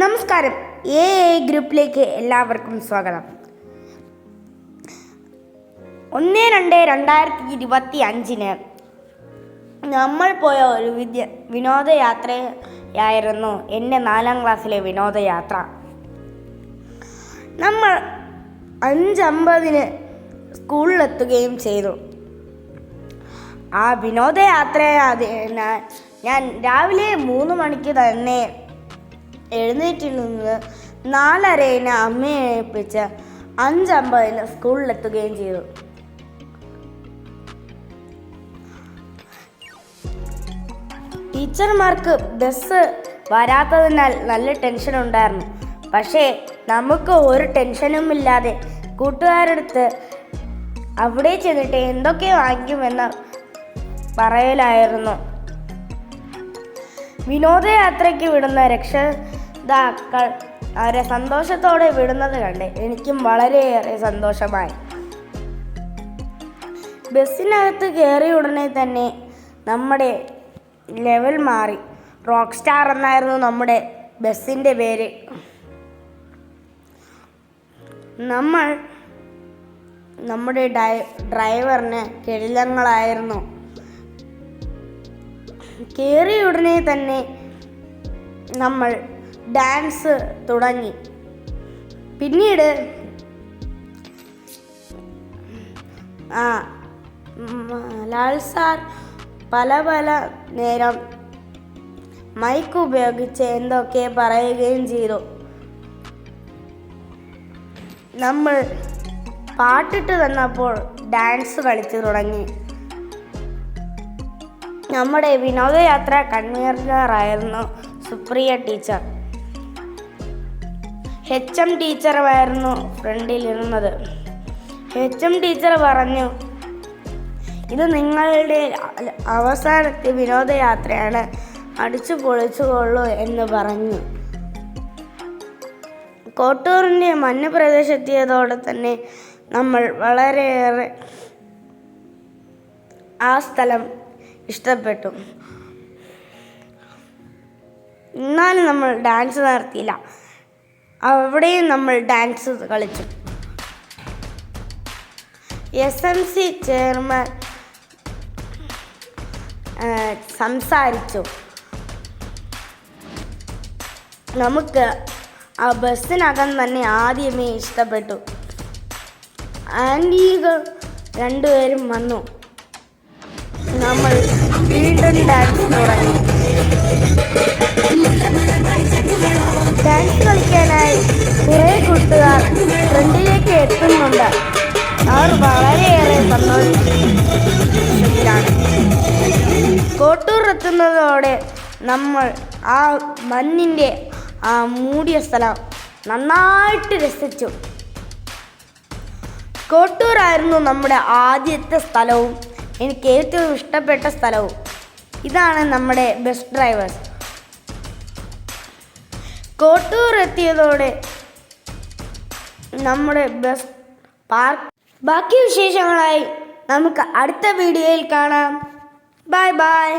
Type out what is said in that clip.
നമസ്കാരം. A A ഗ്രൂപ്പിലേക്ക് എല്ലാവർക്കും സ്വാഗതം. ഒന്ന് രണ്ട് രണ്ടായിരത്തി ഇരുപത്തി അഞ്ചിന് നമ്മൾ പോയ ഒരു വിദ്യ വിനോദയാത്രയായിരുന്നു എന്റെ നാലാം ക്ലാസ്സിലെ വിനോദയാത്ര. നമ്മൾ അഞ്ചമ്പതിന് സ്കൂളിലെത്തുകയും ചെയ്തു. ആ വിനോദയാത്രയാ ഞാൻ രാവിലെ മൂന്ന് മണിക്ക് തന്നെ എഴുന്നേറ്റിൽ നിന്ന് നാലരയിന് അമ്മയെ ഏൽപ്പിച്ച് അഞ്ചമ്പതിന് സ്കൂളിലെത്തുകയും ചെയ്തു. ടീച്ചർമാർക്ക് ബസ് വരാത്തതിനാൽ നല്ല ടെൻഷൻ ഉണ്ടായിരുന്നു പക്ഷേ നമുക്ക് ഒരു ടെൻഷനും ഇല്ലാതെ കൂട്ടുകാരടുത്ത് അവിടെ ചെന്നിട്ട് എന്തൊക്കെ വാങ്ങിക്കുമെന്ന് പറയലായിരുന്നു. വിനോദയാത്രയ്ക്ക് വിടുന്ന രക്ഷിതാക്കൾ അവരെ സന്തോഷത്തോടെ വിടുന്നത് കണ്ട് എനിക്കും വളരെയേറെ സന്തോഷമായി. ബസ്സിനകത്ത് കയറിയ ഉടനെ തന്നെ നമ്മുടെ ലെവൽ മാറി. റോക്ക് സ്റ്റാർ എന്നായിരുന്നു നമ്മുടെ ബസ്സിന്റെ പേര്. നമ്മൾ നമ്മുടെ ഡ്രൈവറിന് കിഴിലങ്ങളായിരുന്നു. കയറിയ ഉടനെ തന്നെ നമ്മൾ ഡാൻസ് തുടങ്ങി. പിന്നീട് ആ ലാൽ സാർ പല പല നേരം മൈക്ക് ഉപയോഗിച്ച് എന്തൊക്കെ പറയുകയും ചെയ്തു. നമ്മൾ പാട്ടിട്ട് തന്നപ്പോൾ ഡാൻസ് കളിച്ചു തുടങ്ങി. നമ്മുടെ വിനോദയാത്ര കൺവീനറായിരുന്നു സുപ്രിയ ടീച്ചർ. എച്ച് എം ടീച്ചറുമായിരുന്നു ഫ്രണ്ടിലിരുന്നത്. എച്ച് എം ടീച്ചർ പറഞ്ഞു ഇത് നിങ്ങളുടെ അവസാനത്തെ വിനോദയാത്രയാണ്. അടിച്ചു പൊളിച്ചുകൊള്ളൂ എന്ന് പറഞ്ഞു. കോട്ടൂറിന്റെ മഞ്ഞ് പ്രദേശത്തെത്തിയതോടെ തന്നെ നമ്മൾ വളരെയേറെ ആ സ്ഥലം ഇഷ്ടപ്പെട്ടു. എന്നാലും നമ്മൾ ഡാൻസ് നടത്തിയില്ല. അവിടെയും നമ്മൾ ഡാൻസ് കളിച്ചു. എസ് എം സി ചെയർമാൻ സംസാരിച്ചു. നമുക്ക് ആ ബസ്സിനകം തന്നെ ആദ്യമേ ഇഷ്ടപ്പെട്ടു. ആന്റികൾ രണ്ടുപേരും വന്നു. നമ്മൾ വീണ്ടും ഡാൻസ് തുടങ്ങി ഡാൻസ് കളിക്കാനായി കുറെ കൂട്ടുകാർ ഫ്രണ്ടിലേക്ക് എത്തുന്നുണ്ട്. അവർ വളരെയേറെ സന്തോഷത്തിലാണ്. കോട്ടൂർ എത്തുന്നതോടെ നമ്മൾ ആ മഞ്ഞിന്റെ ആ മൂടിയ സ്ഥലം നന്നായിട്ട് രസിച്ചു. കോട്ടൂരായിരുന്നു നമ്മുടെ ആദ്യത്തെ സ്ഥലവും. എനിക്ക് ഏറ്റവും ഇഷ്ടപ്പെട്ട സ്ഥലവും ഇതാണ് നമ്മുടെ ബസ് ഡ്രൈവേഴ്സ് കോട്ടൂർ എത്തിയതോടെ നമ്മുടെ ബസ് പാർക്ക് ബാക്കി വിശേഷങ്ങളായി നമുക്ക് അടുത്ത വീഡിയോയിൽ കാണാം. Bye bye